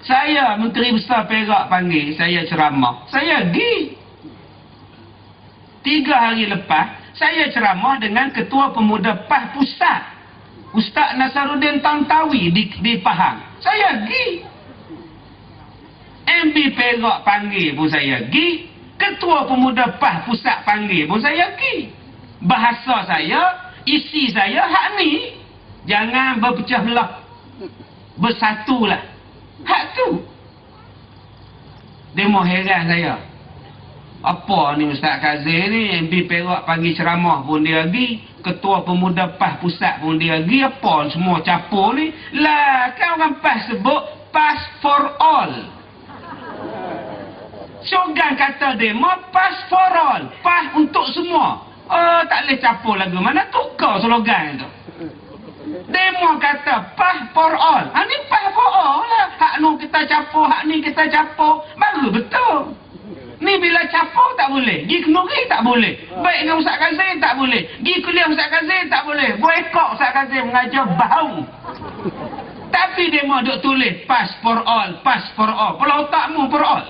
Saya Menteri Besar Perak panggil saya ceramah. Saya pergi. Tiga hari lepas, saya ceramah dengan Ketua Pemuda PAH Pusat. Ustaz Nasaruddin Tantawi di, di Pahang. Saya pergi. MB Perak panggil pun saya pergi. Ketua Pemuda PAH Pusat panggil pun saya pergi. Bahasa saya, isi saya hak ni. Jangan berpecah belah. Bersatulah. Hak tu. Mau heran saya. Apa ni Ustaz Kazir ni? MB Perak panggil ceramah pun dia pergi Ketua Pemuda PAS Pusat pun dia pergi Apa semua capur ni? Lah kan orang PAS sebut PAS for all. Slogan kata demo PAS for all. PAS untuk semua. Oh tak boleh capur lagu. Mana tukar slogan tu Demo kata PAS for all. Ha ni PAS for all lah Hak nu kita capur Hak ni kita capur Baru betul Ni bila capur tak boleh. Gi kenuri tak boleh. Baik dengan Ustaz Kazim tak boleh. Gi kuliah Ustaz Kazim tak boleh. Boykot Ustaz Kazim mengajar bau. Tapi dia mau duk tulis pass for all, pass for all. Kalau otakmu for all.